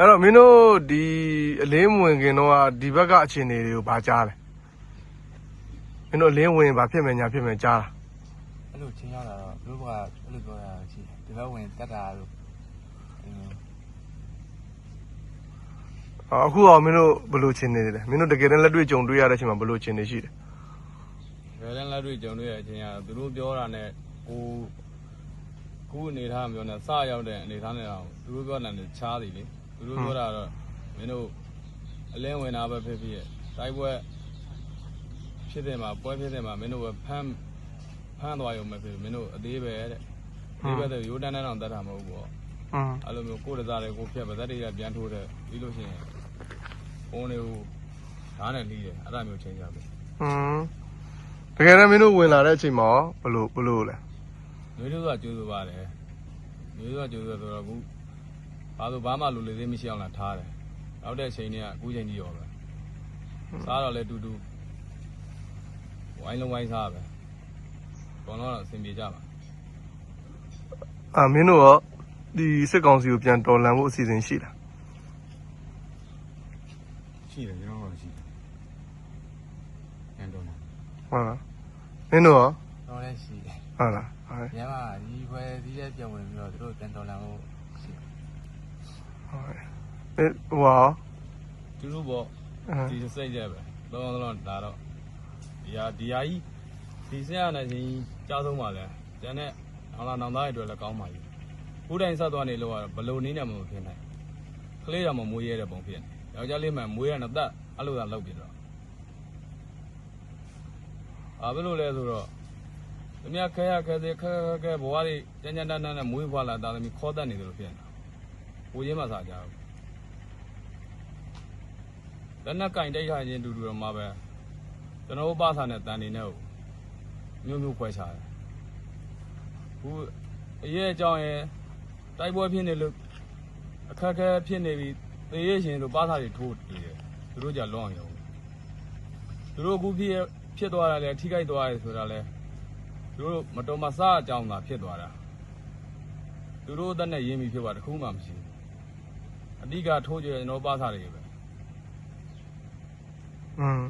အဲ့တော့မင်းတို့ဒီအလင်းမဝင်ခင်တော့ဒီဘက်ကအခြေအနေတွေကိုဗာကြားတယ်မင်းတို့အလင်းဝင်ဗာဖြစ်မယ်ညာဖြစ်မယ်ကြားတာအဲ့လိုချင်းရောက်လာတော့သူတို့ကအဲ့လိုပြောတာရှိတယ်ဒီဘက်ဝင်တက်တာလို့အဲ့လိုအော်အခုတော့မင်းတို့ဘယ်လိုအခြေအနေတွေလဲမင်းတို့တကယ်တမ်းလက်တွေ့ကြုံတွေ့ရတဲ့အချိန်မှာဘယ်လိုအခြေအနေရှိတယ်ဘယ်တန်းလက်တွေ့ကြုံတွေ့ရတဲ့အချိန်ကသူတို့ပြောတာနဲ့ကိုကိုအနေထားမပြောနဲ့စရောက်တဲ့အနေထားနဲ့တော့သူတို့ပြောတာနဲ့ချားသည်လေ သူတို့ပြောတာတော့မင်းတို့အလင်းဝင်တာပဲဖြစ်ဖြစ်တိုက်ပွဲဖြစ်တဲ့မှာပွဲဖြစ်တဲ့မှာမင်းတို့ပဲဖမ်းဖမ်းသွားရုံပဲဖြစ်မင်းတို့အသေးပဲတဲ့ဒီဘက်တော့ရိုးတန်းတန်းတော့တတ်တာမဟုတ်ဘူးပေါ့အဲ့လိုမျိုးကိုယ်တစားတွေကိုဖြတ်ပါသက်တွေကပြန်ထိုးတယ်ပြီးလို့ရှိရင်ဘုံတွေကိုဓာတ်နဲ့လီးတယ်အဲ့ဒါမျိုးချိန်ကြပြီဟွန်းတကယ်တော့မင်းတို့ဝင်လာတဲ့အချိန်မှာဘလို့ဘလို့လဲမျိုးတို့ကကျိုးဆိုပါတယ်မျိုးတို့ကကျိုးဆိုတော့အခု ဘာလို့ဘာမှလူလေးသေးမရှိအောင်လာထားတယ်နောက်တဲ့အချိန်တွေကအခုချိန်ကြီးရောပဲစားတော့လဲတူတူဝိုင်းလုံးဝိုင်းစားပဲဘောလုံးတော့အဆင်ပြေကြပါအာမင်းတို့ရောဒီစစ်ကောင်စီကိုပြန်တော်လှန်ဖို့အစီအစဉ်ရှိလားရှိတယ်ကျွန်တော်ကရှိတယ်အဲ့တော့ဟုတ်လားမင်းတို့ရောတော့လည်းရှိတယ်ဟုတ်လားဟုတ်ညမှာဒီဘွယ်ဒီရက်ပြန်ဝင်ပြီးတော့သူတို့ပြန်တော်လာဖို့ရှိတယ် ဟုတ်အဲဟိုဟာတူတူပေါ့အာဒီစိတ်ကြပဲလုံးလုံးလုံးဒါတော့ဒီဟာဒီဟာကြီးဒီစက်ရတဲ့ချင်းကြားဆုံးပါလဲကျန်တဲ့အောင်လာနောင်သားတွေအတွက်လည်းကောင်းပါပြီခုတိုင်းဆက်သွားနေလို့ကတော့ဘလို့နည်းနဲ့မဖြစ်နိုင်ကလေးတော့မမွေးရတဲ့ပုံဖြစ်နေယောက်ျားလေးမှမွေးရတဲ့တက်အဲ့လိုသာလောက်ပြတော့အာဘယ်လိုလဲဆိုတော့သူများခဲရခဲစေခဲခဲခဲဘဝတွေကြမ်းကြမ်းတမ်းတမ်းနဲ့မွေးဖွာလာတာသမီးခေါ်တတ်နေတယ်လို့ဖြစ်နေတာ ပူရင်းမှစားကြဘူးလက်နက်ကင်တိုက်ထားခြင်းတူတူတော့မှပဲကျွန်တော်တို့ပါစာနဲ့တန်နေနဲ့ကိုမျိုးမျိုးခွဲခြားတယ်ခုအရေးအကြောင်းရဲ့တိုက်ပွဲဖြစ်နေလို့အခက်အခဲဖြစ်နေပြီသေရရှင်တို့ပါစာတွေထိုးနေတယ်သူတို့ကြလွန်အောင်ရုံသူတို့အခုဖြစ်ဖြစ်သွားတာလဲထိခိုက်သွားတယ်ဆိုတာလဲသူတို့မတော်မဆအကြောင်းသာဖြစ်သွားတာသူတို့အသက်နဲ့ရင်းပြီးဖြစ်ပါတခုမှမရှိဘူး အဓိကထိုးကြကျွန်တော်ပါစာတွေပဲอืม